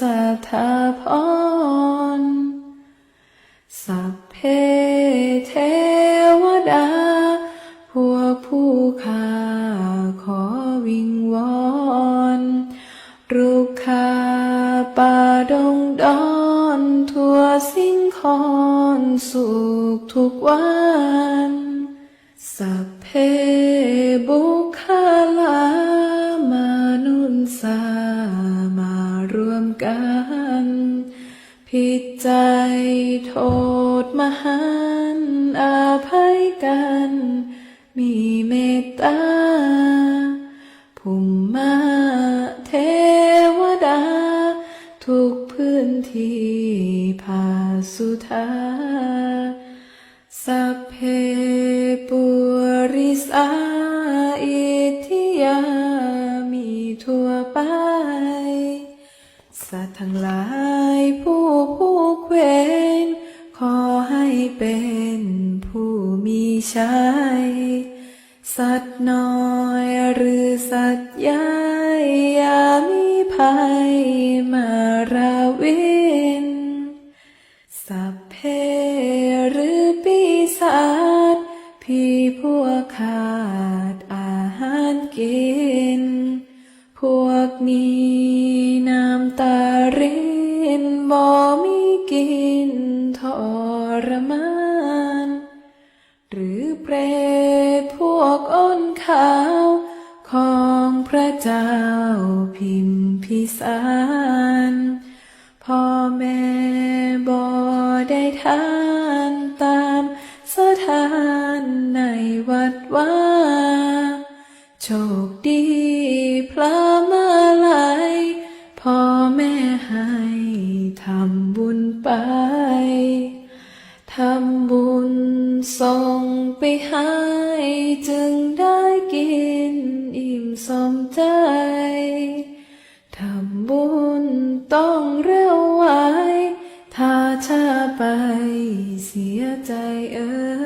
สถาพร สัพเพเทวดา พวกผู้ข้าขอวิงวอนรุกขาป่าดงดอนทั่วสิ่งคอนสุขทุกวัน สัพเพบุคลา กันผิดใจโทษมหันต์อาภัยกัน มีเมตตาภูมิมาเทวดา ทุกพื้นที่ภาสุธาสัพเพปุริสา มีชัยสัตว์น้อยหรือสัตว์ใหญ่อย่ามีภัยมาราวินสัพเพหรือปีศาจพี่พวกขาดอาหารกิน พวกนี้น้ำตารินบ่มีกินทรมาน หรือเปรตพวกอ้นขาว ของพระเจ้าพิมพิสารพ่อแม่บ่ได้ทานตามสถานในวัดว่าโชคดีพระมาลัยพ่อแม่ให้ทำบุญไป ทำบุญส่ง ไม่ห้จึงได้กินอิ่มสมใจ ทำบุญต้องเร็วไวถ้าช้าไปเสียใจเอ่ย